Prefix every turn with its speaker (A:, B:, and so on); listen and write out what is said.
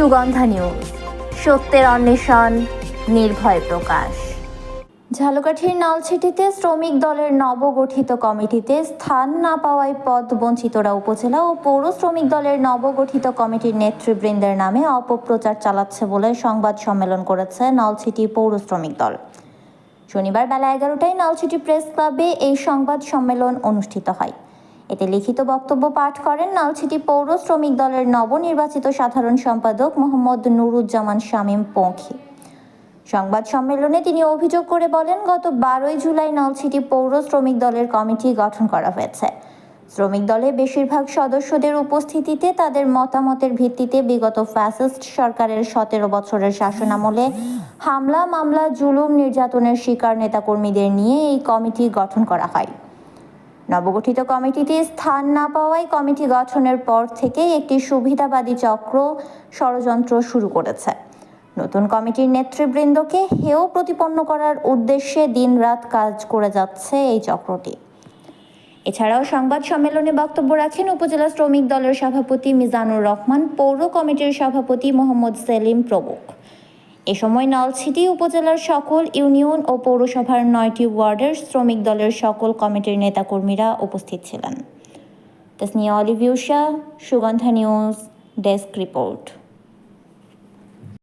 A: Sugandha news সত্যের অন্বেষণ, নির্ভয় প্রকাশ। ঝালকাঠির নলছিটিতে শ্রমিক দলের নবগঠিত কমিটিতে স্থান না পাওয়ায় পদ বঞ্চিতরা উপজেলা ও পৌর শ্রমিক দলের নবগঠিত কমিটির নেতৃবৃন্দের নামে অপপ্রচার চালাচ্ছে বলে সংবাদ সম্মেলন করেছে নলছিটি পৌর শ্রমিক দল। শনিবার বেলা এগারোটায় নলছিটি প্রেস ক্লাবে এই সংবাদ সম্মেলন অনুষ্ঠিত হয়। এতে লিখিত বক্তব্য পাঠ করেন নলছিটি পৌর শ্রমিক দলের নবনির্বাচিত সাধারণ সম্পাদক মোহাম্মদ নুরুজ্জামান শামীম পঙ্খী। সংবাদ সম্মেলনে তিনি অভিযোগ করে বলেন, গত বারোই জুলাই নলছিটি পৌর শ্রমিক দলের কমিটি গঠন করা হয়েছে। শ্রমিক দলের বেশিরভাগ সদস্যদের উপস্থিতিতে তাদের মতামতের ভিত্তিতে বিগত ফ্যাসিস্ট সরকারের সতেরো বছরের শাসনামলে হামলা, মামলা, জুলুম, নির্যাতনের শিকার নেতাকর্মীদের নিয়ে এই কমিটি গঠন করা হয়। নবগঠিত কমিটিতে স্থান না পাওয়ায় কমিটি গঠনের পর থেকেই একটি সুবিধাবাদী চক্র ষড়যন্ত্র শুরু করেছে। নতুন কমিটির নেতৃবৃন্দকে হেয় প্রতিপন্ন করার উদ্দেশ্যে দিনরাত কাজ করে যাচ্ছে এই চক্রটি। এছাড়াও সংবাদ সম্মেলনে বক্তব্য রাখেন উপজেলা শ্রমিক দলের সভাপতি মিজানুর রহমান, পৌর কমিটির সভাপতি মোহাম্মদ সেলিম প্রমুখ। এ সময় নলছিটি উপজেলার সকল ইউনিয়ন ও পৌরসভার নয়টি ওয়ার্ডের শ্রমিক দলের সকল কমিটির নেতাকর্মীরা উপস্থিত ছিলেন। তাসনিয়া অলিভিউশা সুগন্ধা নিউজ, ডেস্ক রিপোর্ট।